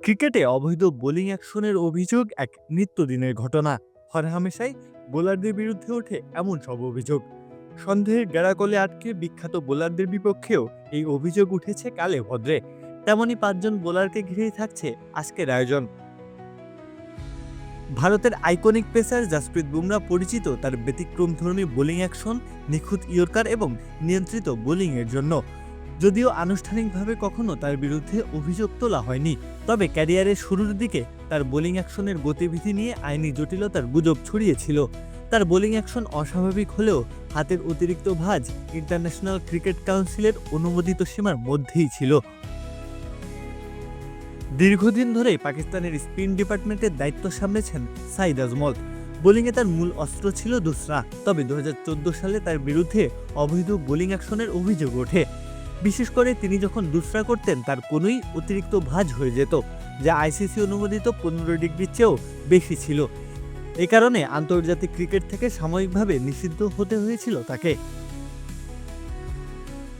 ক্রিকেটে অবৈধ বোলিং অ্যাকশনের অভিযোগ এক নিত্যদিনের ঘটনা। হরহামেশাই বোলারদের বিরুদ্ধে ওঠে এমন সব অভিযোগ। সন্দেহের গেরাকলে আটকে বিখ্যাত বোলারদের বিপক্ষেও এই অভিযোগ উঠেছে কালে ভদ্রে। তেমনি পাঁচজন বোলারকে ঘিরেই থাকছে আজকের আয়োজন। ভারতের আইকনিক পেসার জাসপ্রীত বুমরা পরিচিত তার ব্যতিক্রমধর্মী বোলিং অ্যাকশন নিখুঁত ইয়র্কার এবং নিয়ন্ত্রিত বোলিংয়ের জন্য। যদিও আনুষ্ঠানিকভাবে কখনো তার বিরুদ্ধে অভিযোগ তোলা হয়নি, তবে ক্যারিয়ারের শুরুর দিকে তার বোলিং অ্যাকশনের গতিবিধি নিয়ে আইনি জটিলতার গুজব ছড়িয়েছিল। তার বোলিং অ্যাকশন অস্বাভাবিক হলেও হাতের অতিরিক্ত ভাঁজ ইন্টারন্যাশনাল ক্রিকেট কাউন্সিলের অনুমোদিত সীমার মধ্যেই ছিল। দীর্ঘদিন ধরেই পাকিস্তানের স্পিন ডিপার্টমেন্টের দায়িত্ব সামলেছেন সাইদ আজমল। বোলিংয়ে তার মূল অস্ত্র ছিল দুসরা, তবে দু হাজার চোদ্দ সালে তার বিরুদ্ধে অবৈধ বোলিং অ্যাকশনের অভিযোগ ওঠে। বিশেষ করে তিনি যখন দুসরা করতেন, তার কোনোই অতিরিক্ত ভাঁজ হয়ে যেত, যা আইসিসি অনুমোদিত পনেরো ডিগ্রির চেয়েও বেশি ছিল। এ কারণে আন্তর্জাতিক ক্রিকেট থেকে সাময়িকভাবে নিষিদ্ধ হতে হয়েছিল তাকে।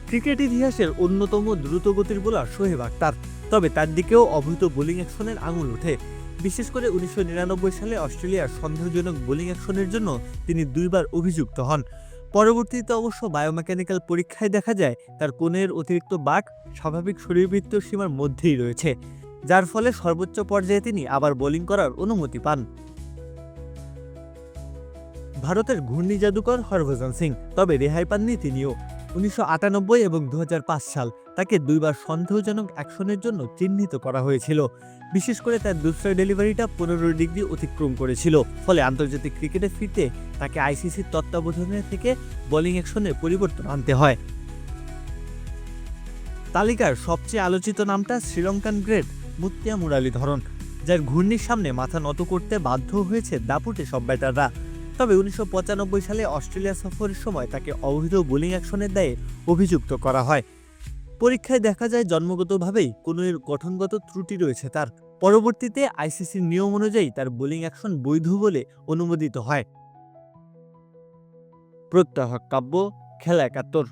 ক্রিকেট ইতিহাসের অন্যতম দ্রুতগতির বোলার শোহেব আক্তার, তবে তার দিকেও অভূত বোলিং অ্যাকশনের আঙুল ওঠে। বিশেষ করে উনিশশো নিরানব্বই সালে অস্ট্রেলিয়ার সন্দেহজনক বোলিং অ্যাকশনের জন্য তিনি দুইবার অভিযুক্ত হন। পরবর্তীতে অবশ্য বায়োমেকানিক্যাল পরীক্ষায় দেখা যায়, তার কোণের অতিরিক্ত বাক স্বাভাবিক শরীরবৃত্ত সীমার মধ্যেই রয়েছে, যার ফলে সর্বোচ্চ পর্যায়ে তিনি আবার বোলিং করার অনুমতি পান। ভারতের ঘূর্ণি জাদুকর হরভজন সিং, তবে রেহাই পাননি তিনিও। উনিশশো আটানব্বই এবং দু হাজার পাঁচ সাল তাকে দুইবার সন্দেহজনক অ্যাকশনের জন্য চিহ্নিত করা হয়েছিল। বিশেষ করে তার দুসরা ডেলিভারিটা পনেরো ডিগ্রি অতিক্রম করেছিল। ফলে আন্তর্জাতিক ক্রিকেটে ফিরতে তাকে আইসিসির তত্ত্বাবধানে থেকে বোলিং অ্যাকশনে পরিবর্তন আনতে হয়। তালিকার সবচেয়ে আলোচিত নামটা শ্রীলঙ্কান গ্রেট মুত্তিয়া মুরালীধরন যার ঘূর্ণির সামনে মাথা নত করতে বাধ্য হয়েছে দাপুটে সব ব্যাটাররা। তবে উনিশশো পঁচানব্বই সালে অস্ট্রেলিয়া সফরের সময় তাকে অবৈধ বোলিং অ্যাকশনের দায়ে অভিযুক্ত করা হয়। পরীক্ষায় দেখা যায় জন্মগতভাবেই কোনো এর গঠনগত ত্রুটি রয়েছে তার। পরবর্তীতে আইসিসির নিয়ম অনুযায়ী তার বোলিং অ্যাকশন বৈধ বলে অনুমোদিত হয়। প্রত্যাহ কাব্য, খেলা একাত্তর।